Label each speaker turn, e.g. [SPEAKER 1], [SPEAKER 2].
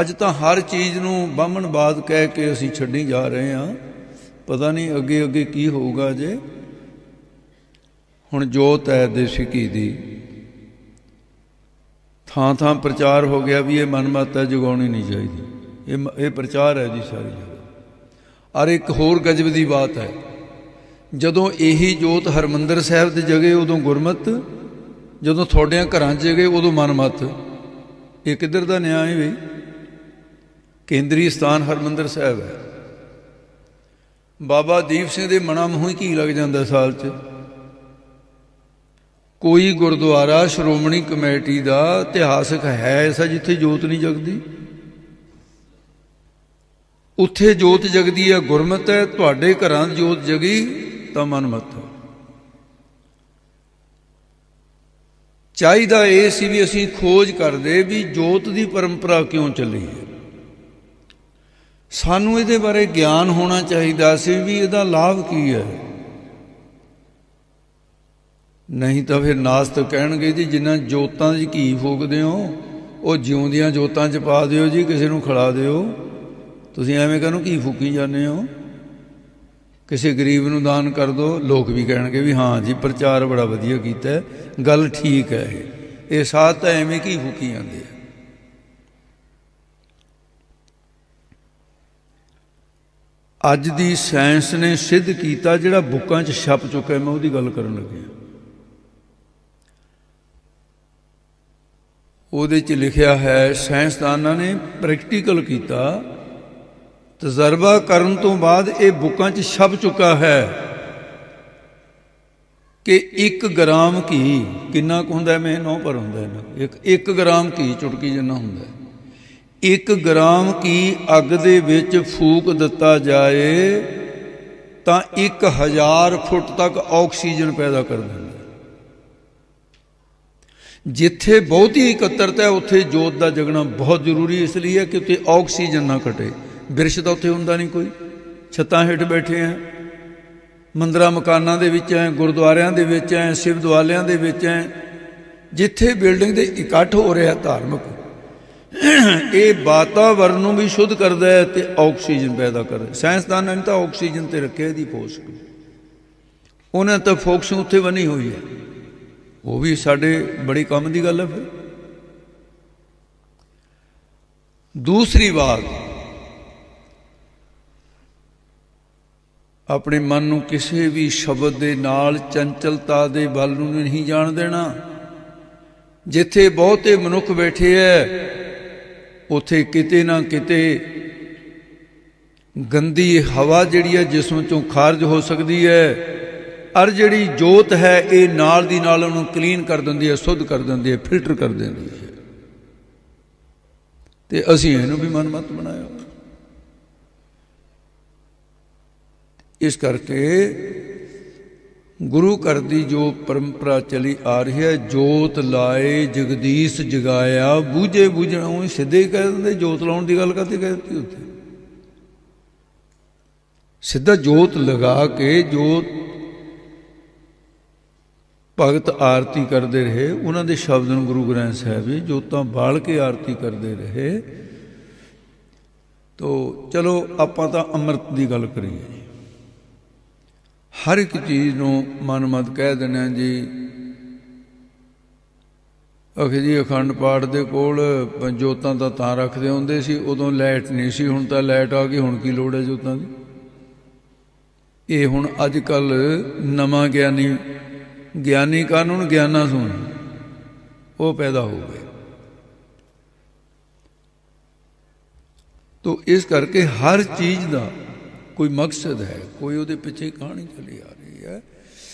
[SPEAKER 1] ਅੱਜ ਤਾਂ ਹਰ ਚੀਜ਼ ਨੂੰ ਬਾਹਮਣਵਾਦ ਕਹਿ ਕੇ ਅਸੀਂ ਛੱਡੀ ਜਾ ਰਹੇ ਹਾਂ। ਪਤਾ ਨਹੀਂ ਅੱਗੇ ਅੱਗੇ ਕੀ ਹੋਊਗਾ ਜੇ। ਹੁਣ ਜੋਤ ਹੈ ਦੇਸ਼ਿਕੀ ਦੀ। ਥਾਂ ਥਾਂ ਪ੍ਰਚਾਰ ਹੋ ਗਿਆ ਵੀ ਇਹ ਮਨਮਤ ਹੈ ਜਗਾਉਣੀ ਨਹੀਂ ਚਾਹੀਦੀ। ਇਹ ਮ- ਇਹ ਪ੍ਰਚਾਰ ਹੈ ਜੀ ਸਾਰੀ ਜਗ੍ਹਾ। ਔਰ ਇੱਕ ਹੋਰ ਗਜਬ ਦੀ ਬਾਤ ਹੈ। ਜਦੋਂ ਇਹੀ ਜੋਤ ਹਰਮੰਦਰ ਸਾਹਿਬ ਦੇ ਜਗੇ ਉਦੋਂ ਗੁਰਮਤ, ਜਦੋਂ ਤੁਹਾਡਿਆਂ ਘਰਾਂ 'ਚ ਜਗੇ ਉਦੋਂ ਮਨਮਤ ਇਹ ਕਿੱਧਰ ਦਾ ਨਿਆਂ ਹੈ ਬਈ? ਕੇਂਦਰੀ ਸਥਾਨ ਹਰਮੰਦਰ ਸਾਹਿਬ ਹੈ। ਬਾਬਾ ਦੀਪ ਸਿੰਘ ਦੇ ਮਨਾਂ ਮੂੰਹ ਹੀ ਕੀ ਲੱਗ ਜਾਂਦਾ ਸਾਲ 'ਚ। ਕੋਈ ਗੁਰਦੁਆਰਾ, ਸ਼੍ਰੋਮਣੀ ਕਮੇਟੀ ਦਾ ਇਤਿਹਾਸਕ ਹੈ ਐਸਾ ਜਿੱਥੇ ਜੋਤ ਨਹੀਂ ਜਗਦੀ? ਉੱਥੇ ਜੋਤ ਜਗਦੀ ਹੈ, ਗੁਰਮਤ ਹੈ, ਤੁਹਾਡੇ ਘਰਾਂ ਜੋਤ ਜਗੀ ਤਾਂ ਮਨਮਤ ਹੈ ਚਾਹੀਦਾ ਇਹ ਸੀ ਵੀ ਅਸੀਂ ਖੋਜ ਕਰਦੇ ਵੀ ਜੋਤ ਦੀ ਪਰੰਪਰਾ ਕਿਉਂ ਚੱਲੀ ਹੈ? ਸਾਨੂੰ ਇਹਦੇ ਬਾਰੇ ਗਿਆਨ ਹੋਣਾ ਚਾਹੀਦਾ ਸੀ ਵੀ ਇਹਦਾ ਲਾਭ ਕੀ ਹੈ। ਨਹੀਂ ਤਾਂ ਫਿਰ ਨਾਸਤਕ ਕਹਿਣਗੇ ਜੀ, ਜਿਨ੍ਹਾਂ ਜੋਤਾਂ 'ਚ ਘੀ ਫੂਕਦੇ ਹੋ, ਉਹ ਜਿਉਂਦੀਆਂ ਜੋਤਾਂ 'ਚ ਪਾ ਦਿਓ ਜੀ, ਕਿਸੇ ਨੂੰ ਖਿਲਾ ਦਿਓ। ਤੁਸੀਂ ਐਵੇਂ ਕਾਹਨੂੰ ਘੀ ਫੂਕੀ ਜਾਂਦੇ ਹੋ। ਕਿਸੇ ਗਰੀਬ ਨੂੰ ਦਾਨ ਕਰ ਦਿਓ ਲੋਕ ਵੀ ਕਹਿਣਗੇ ਵੀ ਹਾਂ ਜੀ, ਪ੍ਰਚਾਰ ਬੜਾ ਵਧੀਆ ਕੀਤਾ ਗੱਲ ਠੀਕ ਹੈ ਇਹ। ਇਹ ਸਾਥ ਤਾਂ ਐਵੇਂ ਘੀ ਫੂਕੀ ਜਾਂਦੇ ਆ। ਅੱਜ ਦੀ ਸਾਇੰਸ ਨੇ ਸਿੱਧ ਕੀਤਾ ਜਿਹੜਾ ਬੁੱਕਾਂ 'ਚ ਛਪ ਚੁੱਕਾ ਮੈਂ ਉਹਦੀ ਗੱਲ ਕਰਨ ਲੱਗਿਆ। ਉਹਦੇ 'ਚ ਲਿਖਿਆ ਹੈ, ਸਾਇੰਸਦਾਨਾਂ ਨੇ ਪ੍ਰੈਕਟੀਕਲ ਕੀਤਾ, ਤਜਰਬਾ ਕਰਨ ਤੋਂ ਬਾਅਦ ਇਹ ਬੁੱਕਾਂ 'ਚ ਛਪ ਚੁੱਕਾ ਹੈ ਕਿ 1 ਗ੍ਰਾਮ ਘੀ, ਕਿੰਨਾ ਕੁ ਹੁੰਦਾ ਮੈਂ ਨੌ ਪਰ ਹੁੰਦਾ ਹੈ ਇੱਕ 1 ਗ੍ਰਾਮ ਘੀ ਚੁਟਕੀ ਜਿੰਨਾ ਹੁੰਦਾ ਹੈ। ਇੱਕ ਗ੍ਰਾਮ ਕੀ ਅੱਗ ਦੇ ਵਿੱਚ ਫੂਕ ਦਿੱਤਾ ਜਾਏ, ਤਾਂ 1000 ਫੁੱਟ ਤੱਕ ਆਕਸੀਜਨ ਪੈਦਾ ਕਰ ਦਿੰਦਾ ਹੈ। ਜਿੱਥੇ ਬਹੁਤੀ ਇਕੱਤਰਤਾ ਹੈ, ਉੱਥੇ ਜੋਤ ਦਾ ਜਗਣਾ ਬਹੁਤ ਜ਼ਰੂਰੀ ਇਸ ਲਈ ਹੈ ਕਿ ਉੱਥੇ ਆਕਸੀਜਨ ਨਾ ਘਟੇ। ਬਿਰਸ਼ ਤਾਂ ਉੱਥੇ ਹੁੰਦਾ ਨਹੀਂ ਕੋਈ। ਛੱਤਾਂ ਹੇਠ ਬੈਠੇ ਆ ਮੰਦਰਾਂ, ਮਕਾਨਾਂ ਦੇ ਵਿੱਚ ਐ ਗੁਰਦੁਆਰਿਆਂ ਦੇ ਵਿੱਚ ਐ ਸ਼ਿਵ ਦੁਆਲਿਆਂ ਦੇ ਵਿੱਚ ਐ ਜਿੱਥੇ ਬਿਲਡਿੰਗ ਦੇ ਇਕੱਠ ਹੋ ਰਿਹਾ ਧਾਰਮਿਕ ਇਹ ਵਾਤਾਵਰਣ ਨੂੰ ਵੀ ਸ਼ੁੱਧ ਕਰਦਾ ਹੈ ਤੇ ਆਕਸੀਜਨ ਪੈਦਾ ਕਰਦਾ ਹੈ। ਸਾਇੰਸਦਾਨਾਂ ਨੇ ਤਾਂ ਆਕਸੀਜਨ ਤੇ ਰੱਖਿਆ, ਇਹਦੀ ਫੋਕਸ ਉਹਨਾਂ ਤਾਂ ਫੋਕਸ ਉੱਥੇ ਬਣੀ ਹੋਈ ਹੈ। ਉਹ ਵੀ ਸਾਡੇ ਬੜੀ ਕੰਮ ਦੀ ਗੱਲ ਹੈ ਫਿਰ। ਦੂਸਰੀ ਬਾਤ ਆਪਣੇ ਮਨ ਨੂੰ ਕਿਸੇ ਵੀ ਸ਼ਬਦ ਦੇ ਨਾਲ, ਚੰਚਲਤਾ ਦੇ ਬਲ ਨੂੰ ਨਹੀਂ ਜਾਣ ਦੇਣਾ। ਜਿੱਥੇ ਬਹੁਤੇ ਮਨੁੱਖ ਬੈਠੇ ਐ ਉੱਥੇ ਕਿਤੇ ਨਾ ਕਿਤੇ ਗੰਦੀ ਹਵਾ ਜਿਹੜੀ ਹੈ ਜਿਸਮ ਚੋਂ ਖਾਰਜ ਹੋ ਸਕਦੀ ਹੈ ਅਰ ਜਿਹੜੀ ਜੋਤ ਹੈ, ਇਹ ਨਾਲ ਦੀ ਨਾਲ ਉਹਨੂੰ ਕਲੀਨ ਕਰ ਦਿੰਦੀ ਹੈ, ਸੁੱਧ ਕਰ ਦਿੰਦੀ ਹੈ ਫਿਲਟਰ ਕਰ ਦਿੰਦੀ ਹੈ। ਤੇ ਅਸੀਂ ਇਹਨੂੰ ਵੀ ਮਨਮਤ ਬਣਾਇਆ। ਇਸ ਕਰਕੇ ਗੁਰੂ ਘਰ ਦੀ ਜੋ ਪਰੰਪਰਾ ਚਲੀ ਆ ਰਹੀ ਹੈ, ਜੋਤ ਲਾਏ, ਜਗਦੀਸ਼ ਜਗਾਇਆ, ਬੂਝੇ ਬੂਝਣਾ ਸਿੱਧੇ ਹੀ ਕਹਿ ਦਿੰਦੇ, ਜੋਤ ਲਾਉਣ ਦੀ ਗੱਲ ਕਰਦੇ ਕਹਿ ਦਿੱਤੀ ਉੱਥੇ? ਸਿੱਧਾ ਜੋਤ ਲਗਾ ਕੇ, ਜੋਤ ਭਗਤ ਆਰਤੀ ਕਰਦੇ ਰਹੇ, ਉਹਨਾਂ ਦੇ ਸ਼ਬਦ ਨੂੰ ਗੁਰੂ ਗ੍ਰੰਥ ਸਾਹਿਬ ਜੀ ਜੋਤਾਂ ਬਾਲ ਕੇ ਆਰਤੀ ਕਰਦੇ ਰਹੇ। ਤੋ ਚਲੋ ਆਪਾਂ ਤਾਂ ਅੰਮ੍ਰਿਤ ਦੀ ਗੱਲ ਕਰੀਏ। ਹਰ ਇੱਕ ਚੀਜ਼ ਨੂੰ ਮਨਮਤ ਕਹਿ ਦਿੰਦੇ ਜੀ। ਅਖੇ ਜੀ, ਅਖੰਡ ਪਾਠ ਦੇ ਕੋਲ ਜੋਤਾਂ ਤਾਂ ਤਾਂ ਰੱਖਦੇ ਹੁੰਦੇ ਸੀ, ਉਦੋਂ ਲਾਈਟ ਨਹੀਂ ਸੀ, ਹੁਣ ਤਾਂ ਲਾਈਟ ਆ ਗਈ, ਹੁਣ ਕੀ ਲੋੜ ਹੈ ਜੋਤਾਂ ਦੀ? ਇਹ ਹੁਣ ਅੱਜ ਕੱਲ ਨਵਾਂ ਗਿਆਨੀ ਗਿਆਨੀ ਕਾਨੂੰਨ, ਗਿਆਨਾ ਸੁਣ, ਉਹ ਪੈਦਾ ਹੋ ਗਏ। ਤੋ ਇਸ ਕਰਕੇ ਹਰ ਚੀਜ਼ ਦਾ ਕੋਈ ਮਕਸਦ ਹੈ ਕੋਈ ਉਹਦੇ ਪਿੱਛੇ ਕਹਾਣੀ ਚੱਲੀ ਆ ਰਹੀ ਹੈ?